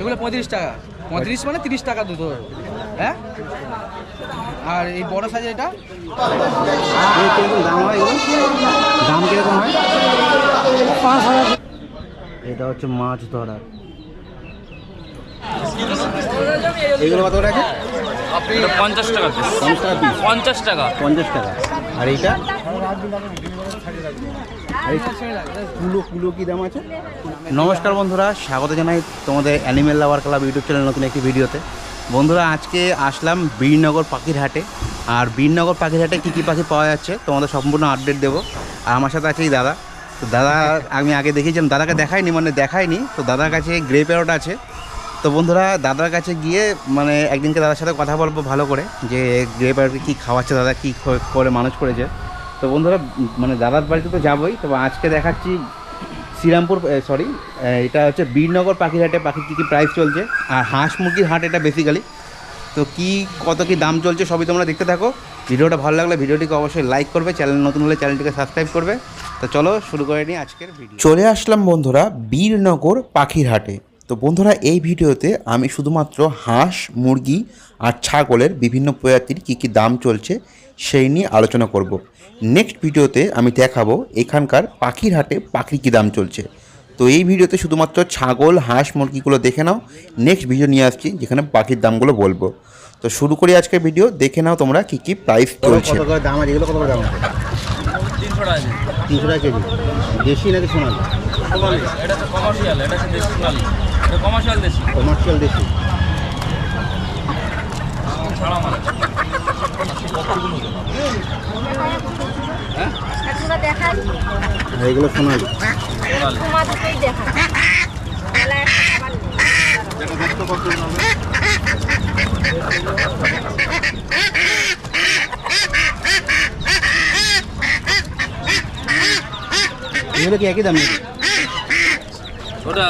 এগুলো পঁয়ত্রিশ টাকা। পঁয়ত্রিশ মানে তিরিশ টাকা দুটো হ্যাঁ? আর এই বড় সাইজের এটা? কীরকম দাম হয় দাম কীরকম হয়? পাঁচ হাজার। এটা হচ্ছে মাছ ধরা। এগুলো কত পঞ্চাশ টাকা পঞ্চাশ টাকা পঞ্চাশ টাকা। পঞ্চাশ টাকা। আর এইটা? কুলো কি দাম আছে? নমস্কার বন্ধুরা, স্বাগত জানাই তোমাদের animal lover club YouTube channel নতুন একটি ভিডিওতে। বন্ধুরা, আজকে আসলাম বীরনগর পাখির হাটে আর বীরনগর পাখির হাটে কী কী পাখি পাওয়া যাচ্ছে, তোমাদের সম্পূর্ণ আপডেট দেবো। আর আমার সাথে আছে এই দাদা। তো দাদা, আমি আগে দেখিয়েছিলাম, দাদাকে দেখাইনি মানে দেখাইনি। তো দাদার কাছে গ্রে প্যারট আছে। তো বন্ধুরা, দাদার কাছে গিয়ে মানে একদিনকে দাদার সাথে কথা বলব ভালো করে, যে গ্রে প্যারটকে কী খাওয়াচ্ছে, দাদা কী করে মানুষ করেছে। তো বন্ধুরা মানে দাদার বাড়িতে তো যাবোই তবে আজকে দেখাচ্ছি শ্রীরামপুর সরি এটা হচ্ছে বীরনগর পাখির হাটে পাখির কী কী প্রাইস চলছে, আর হাঁস মুরগির হাট এটা বেসিক্যালি তো কি, কত কি দাম চলছে সবই তোমরা দেখতে থাকো। ভিডিওটা ভালো লাগলে ভিডিওটিকে অবশ্যই লাইক করবে চ্যানেল নতুন হলে চ্যানেলটিকে সাবস্ক্রাইব করবে। তো চলো শুরু করে নিই আজকের ভিডিও চলে আসলাম বন্ধুরা বীরনগর পাখির হাটে তো বন্ধুরা, এই ভিডিওতে আমি শুধুমাত্র হাঁস, মুরগি আর ছাগলের বিভিন্ন প্রজাতির কী কী দাম চলছে সেই নিয়ে আলোচনা করব। নেক্সট ভিডিওতে আমি দেখাবো এখানকার পাখির হাটে পাখির কী দাম চলছে। তো এই ভিডিওতে শুধুমাত্র ছাগল হাঁস মুরগিগুলো দেখে নাও। নেক্সট ভিডিও নিয়ে আসছি যেখানে পাখির দামগুলো বলব। তো শুরু করি আজকের ভিডিও দেখে নাও তোমরা কী কী প্রাইস চলছে। দাম এগুলো কত করে দাম আছে? তিনশো টাকা তিনশো টাকা কেজি। দেশি নাকি সোনালি? সোনালি। এটা হচ্ছে কমার্শিয়াল এটা হচ্ছে দেশি সোনালি। এটা কমার্শিয়াল দেশি। কমার্শিয়াল ছাড়া মানে এগুলো সোনালি। এগুলো কি একই দাম নাকি ওটা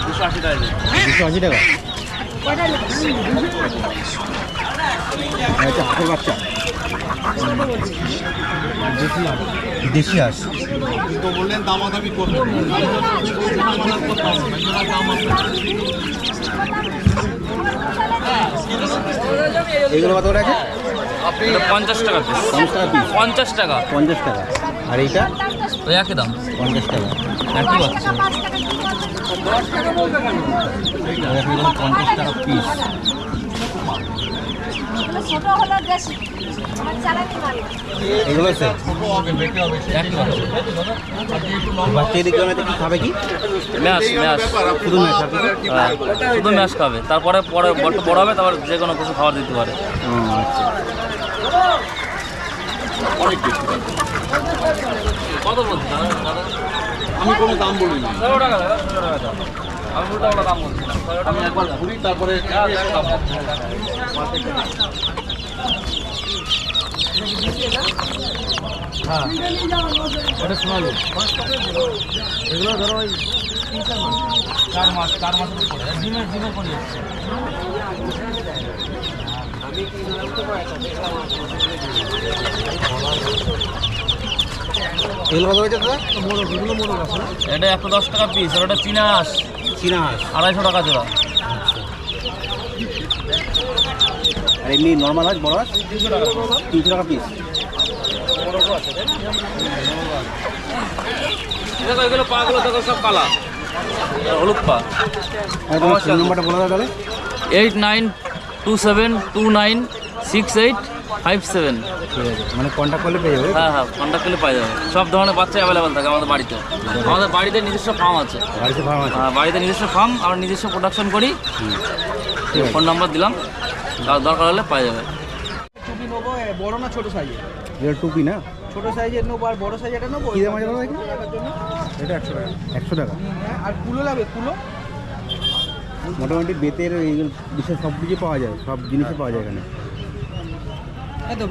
দুশো আশি টাকা। দুশো আশি টাকা এটা হাতের বাচ্চা দেশি হাঁস এগুলো কত করে আছে? এটা পঞ্চাশ টাকা পঞ্চাশ টাকা পিস পঞ্চাশ টাকা। পঞ্চাশ টাকা। আর এইটা? ওই একই দাম। পঞ্চাশ টাকা। একই বাচ্চা এগুলো পঞ্চাশ টাকা পিস এগুলো ছোট হলো দেশি। আমার চালানি মাল। এগুলো স্যার কি খাবে কি? Mash mash. শুধু ম্যাশ আর কিছু? হ্যাঁ, শুধু ম্যাশ খাবে। তারপরে পরে বড্ড বড় হবে তারপর যে কোনো কিছু খাবার দিতে পারে। ও, আচ্ছা। কত বলছি আমি কোনো দাম বলি না টাকা দাদা ষোলো টাকা দাম। আমি দাম বলছি। না একবার ঘুরি তারপরে হ্যাঁ। এটা শোনালো। এগুলো ধরো ওই তিন চার মাস চার মাস চার মাসের উপরে। ডিমের ডিমের করে যাচ্ছে এগুলো কত হয়েছে এটা একশো দশ টাকা পিস আর ওটা চীনা হাঁস চীনা হাঁস আড়াইশো টাকা জোড়া। আর এমনি নর্মাল হাঁস বড় হাঁস তিনশো টাকা পিস দেখো এগুলো পাগুলো দেখো সব কালা হলুদ পা। আর তোমার ফোন নাম্বারটা বলে দাও তাহলে। Eight nine two seven two nine six eight five seven. ঠিক আছে মানে কন্ট্যাক্ট করলে পেয়ে যাবে? হ্যাঁ হ্যাঁ কন্ট্যাক্ট করলে পাওয়া যাবে। সব ধরনের বাচ্চা অ্যাভেলেবেল থাকে আমাদের বাড়িতে। আমাদের বাড়িতে নিজস্ব ফার্ম আছে। বাড়িতে ফার্ম আছে? হ্যাঁ, বাড়িতে নিজস্ব ফার্ম আমরা নিজস্ব প্রোডাকশন করি। ফোন নাম্বার দিলাম। দরকার হলে পাওয়া যাবে। টুপি নেব বড় না ছোট সাইজের এটা টুপি না? ছোট সাইজের নেব আর বড় সাইজ এটা নেব কি দাম আছে এটা একশো টাকা। একশো টাকা? হ্যাঁ, আর কুলো লাগবে কুলো? মোটামুটি বেতের এইগুলো বিশেষ সব কিছু পাওয়া যায় সব জিনিসই পাওয়া যায় এখানে। এই তো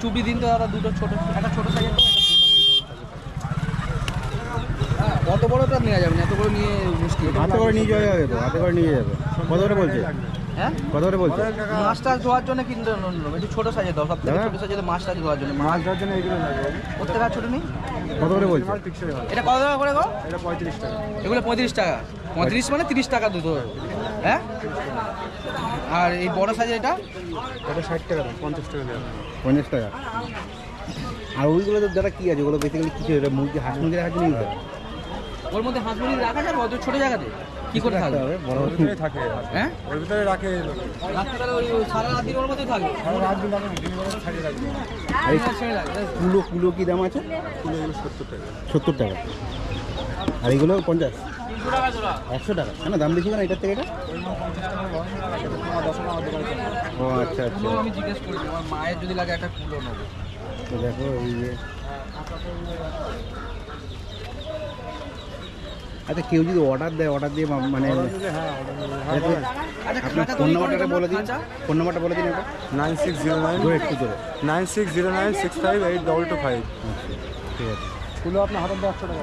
টুপি দিন তো দাদা দুটো ছোট একটা ছোট সাইজের তো একটা মোটামুটি বড় সাইজের হ্যাঁ অত বড় তো নেওয়া যাবে না এত বড় নিয়ে মুশকিল। হাতে করে নিয়ে যাওয়া যাবে তো হাতে করে নিয়ে যাবে। কত করে বলছে? হ্যাঁ? কত করে বলছে? মাছ টাছ ধোয়ার জন্য কিনতে একটু ছোট সাইজের সব থেকে সাইজের মাছ টাছ ধোয়ার জন্য। মাছ ধোয়ার জন্য এইগুলো প্রত্যেক আর ছোট নেই কত করে বলছে? এটা কত টাকা করে গো? এটা পঁয়ত্রিশ টাকা। এগুলো পঁয়ত্রিশ টাকা। পঁয়ত্রিশ মানে তিরিশ টাকা দুটো হ্যাঁ? আর এই বড় সাইজ এটা? এটা ষাট টাকা পঞ্চাশ টাকা দেওয়া পঞ্চাশ টাকা? আর ওইগুলো তো দাদা কী আছে ওগুলো বেসিক্যালি কিছু এটা মুরগি হাঁস মুরগি রাখার জন্য হয়? ওর মধ্যে হাঁস মুরগি রাখা যাবে অত ছোটো জায়গাতে? কি করে থাকবে? হবে বড় ভিতরে থাকে হ্যাঁ ওর ভিতরে রাখে। রাত্রিবেলা ওই সারা রাত দিন ওর মধ্যে থাকবে সারা রাত দিন আমি দিন বেলা ছাড়িয়ে রাখব এই কুলো কুলো কী দাম আছে? কিলো এগুলো সত্তর টাকা। সত্তর টাকা। আর এগুলো পঞ্চাশ। একশো টাকা। কেন দাম বেশি কেন এটার থেকে এটা। ও আচ্ছা আচ্ছা। আমি জিজ্ঞেস করছি আমার মায়ের যদি লাগে একটা কুলো নেব তো দেখো যে। আচ্ছা কেউ যদি অর্ডার দেয় অর্ডার দিয়ে মানে হ্যাঁ হ্যাঁ। আচ্ছা আপনার ফোন নাম্বারটা বলে দিন। ফোন নাম্বারটা বলে দিন এটা। নাইন সিক্স জিরো নাইন একটু জোরে। Nine six zero nine six five eight double two five. ঠিক আছে। আপনার হাতের একশো টাকা।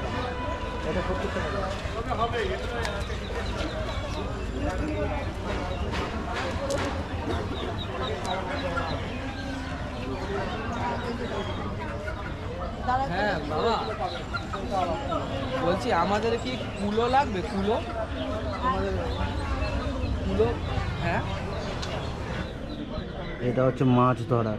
হ্যাঁ বাবা। বলছি, আমাদের কি কুলো লাগবে? কুলো? আমাদের কুলো? হ্যাঁ? এটা হচ্ছে মাছ ধরা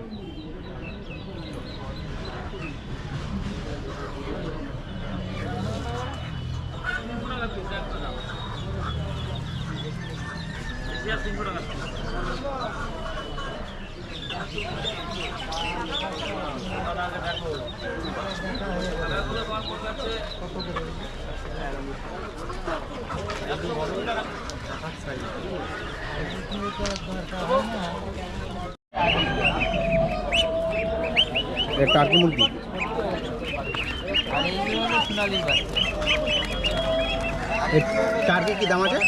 টার্কি মুরগি? টার্কি কি দাম আছে?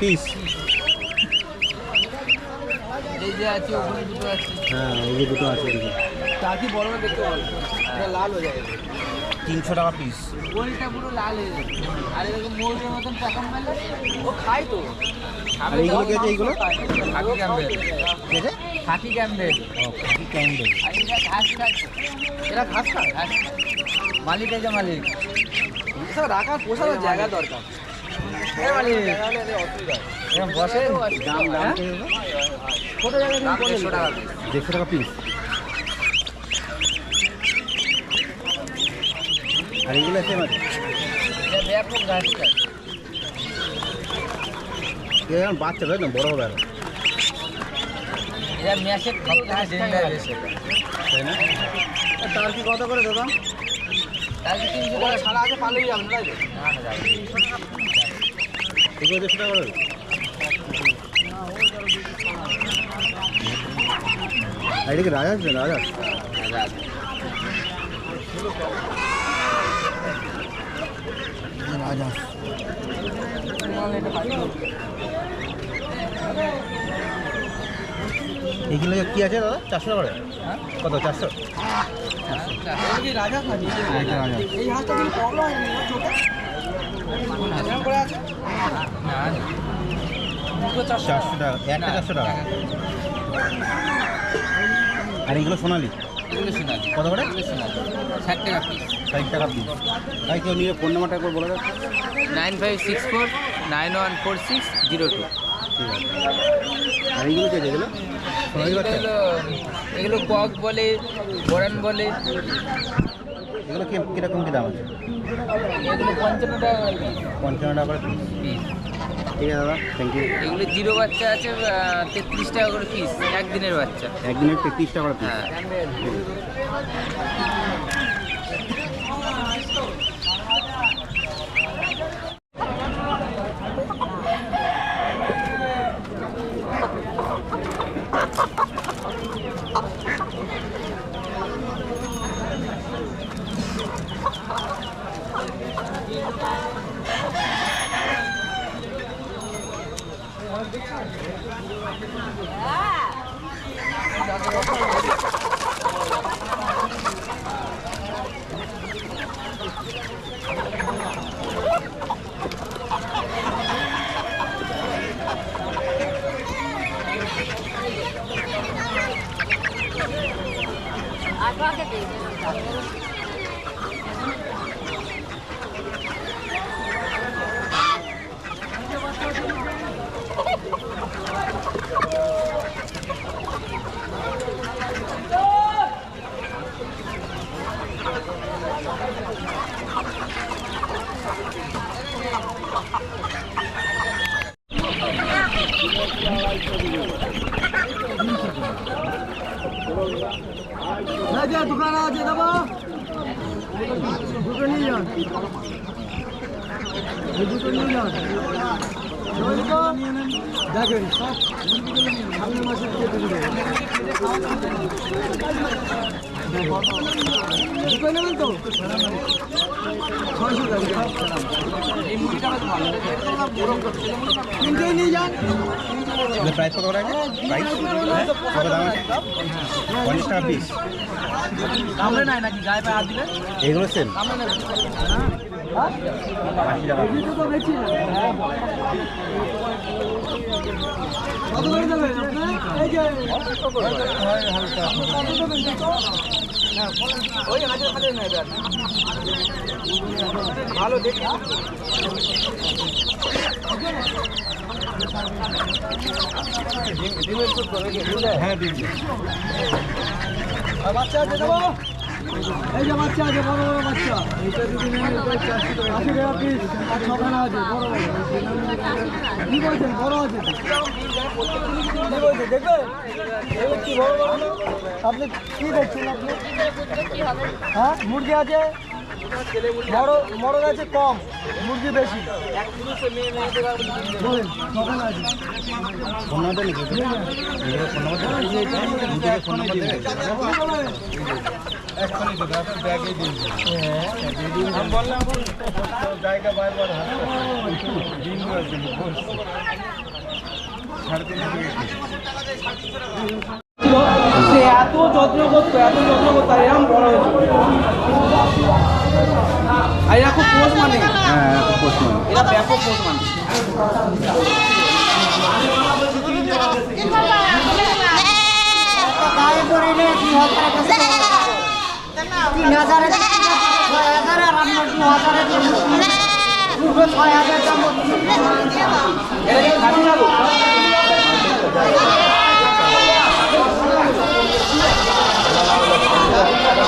পিস এই যে আছে ওখানে দুটো আছে। হ্যাঁ এই যে দুটো আছে টাকি বড় না দেখতে পাবো এটা লাল হয়ে যাবে। তিনশো টাকা পিস গোলটা পুরো লাল হয়ে যাবে। আর এরকম মোড়ের মতন মারলে ও খায় তো। আর এইগুলো কি এইগুলো? খাকি ক্যাম্বেল ঠিক আছে খাকি ক্যাম্বেল কি ক্যান্ডেল আর এটা ঘাস খায় এরা ঘাস খায়? ঘাস মালিক এই যে মালিক। সব রাখার পোষানোর জায়গা দরকার। বসে? দাম দাম হ্যাঁ? ছোট দেড়শো টাকা দেড়শো টাকা পিস আর এইগুলো সেম আছে। ব্যাপক এখন বাচ্চা তাই না বড় হবে আরও। তার কি কত করে দাদা? কি তিনশো টাকা। ছাড়া আছে পারলেই যাবেন তাই তো এগুলো টাকা করে আর এটা কি রাজা আছে রাজা রাজা এইগুলো কি আছে দাদা? চারশো টাকা করে? কত? চারশো? রাজা চারশো টাকা। একটা চারশো টাকা। আর এইগুলো সোনালি? এগুলো শোনালি কত করে? এগুলো শোনালি ষাট টাকা পিস ষাট টাকা পিস কেউ নিয়ে ফোন নাম্বারটা একবার বলে যাচ্ছে nine five six four nine one four six zero two. আর এইগুলো কে যেগুলো এগুলো? এগুলো কক বলে বরান বলে। এগুলো কি কীরকম কী দাম আছে? এগুলো পঞ্চান্ন টাকা পঞ্চান্ন টাকা করে পিস। ঠিক আছে দাদা থ্যাংক ইউ এগুলো জিরো বাচ্চা আছে তেত্রিশ টাকা করে পিস একদিনের বাচ্চা। একদিনের তেত্রিশ টাকা করে পিস হ্যাঁ। yun. May gusto nyo yun. দেখেন সামনের মাসে নেবেন তো ছয়শো টাকা তিনটেই নিয়ে যান প্রাইস কত করে প্রাইস কত দাম পঞ্চাশ টাকা পিস কামড়ে নাই নাকি? গায়ে পায়ে হাত দিলে? এগুলো সেম কত করে দেবেন আপনার এই যে ওই হাজার হাজার নেবে ভালো দেখি হ্যাঁ আর বাচ্চা আছে দেবো এই যে বাচ্চা আছে, বড় বড় বাচ্চা। এটা আশি টাকা পিস আর ছখানা আছে, বড় কি বলছেন? বড় আছে? আপনি কি দেখছেন আপনি? হ্যাঁ মুরগি আছে? বড় বড় আছে কম, মুরগি বেশি। বলেন। লিখে দিন এগুলো ফোন নাম্বার দেবেন ফোন নাম্বার দেবেন সে এত যত্ন করতো এত যত্ন করতো আর এরকম বড় হয়েছে। আর এরা খুব পোষ মানে হ্যাঁ পোস্ট মানে এরা ব্যাপক পোষ মানে গায়ে পড়ে নিয়ে দুই হাজার তিন হাজারে?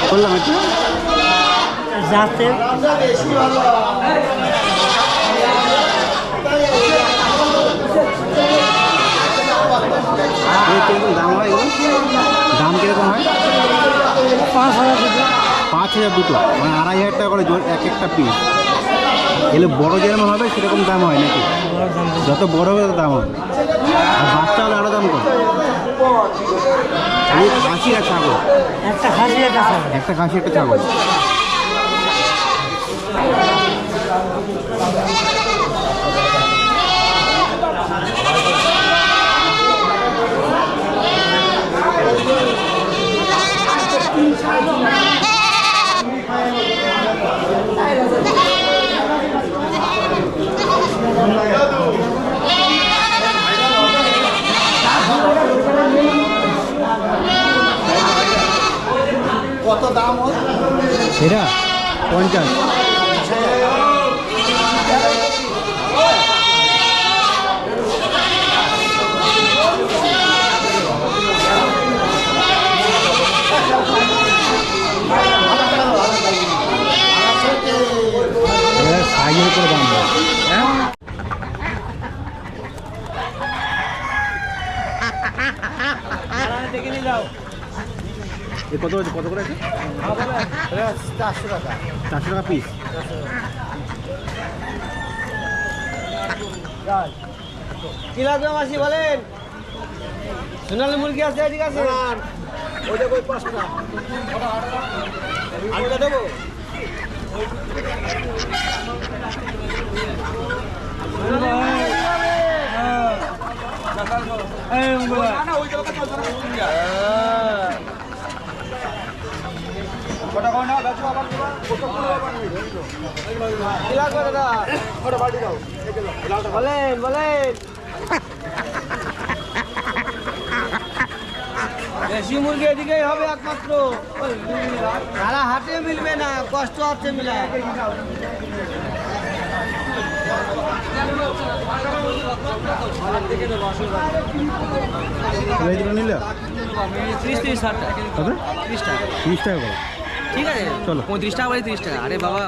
বললাম একটু। যাতে এই কীরকম দাম হয় এগুলো দাম কীরকম হয় পাঁচ হাজার পাঁচ হাজার দুটো মানে আড়াই হাজার টাকা করে এক একটা পিস এলে বড় যেরকম হবে সেরকম দাম হয় নাকি? যত বড় হবে তত দাম হবে। আর বাচ্চা হলে আরও দাম কম। খাসি আর ছাগল। একটা খাসি একটা ছাগল। একটা খাসি একটা ছাগল এটা পঞ্চাশ সাইজের উপরে এ কত কত করে আছে চারশো টাকা চারশো টাকা পিস কি লাগবে মাসি বলেন সোনালি মুরগি আছে ঠিক আছে ওইটা কই পাঁচটা আটটা দেবো কি লাগবে দাদা বলেন বলেন। দেশি মুরগি এদিকেই হবে একমাত্র। সারা হাটে মিলবে না কষ্ট আছে মিলা। নিলে? ত্রিশ টাকা। ত্রিশ টাকা। তিরিশ টাকা করে। ঠিক আছে? চলো। পঁয়ত্রিশ টাকা বাড়ি ত্রিশ টাকা আরে বাবা।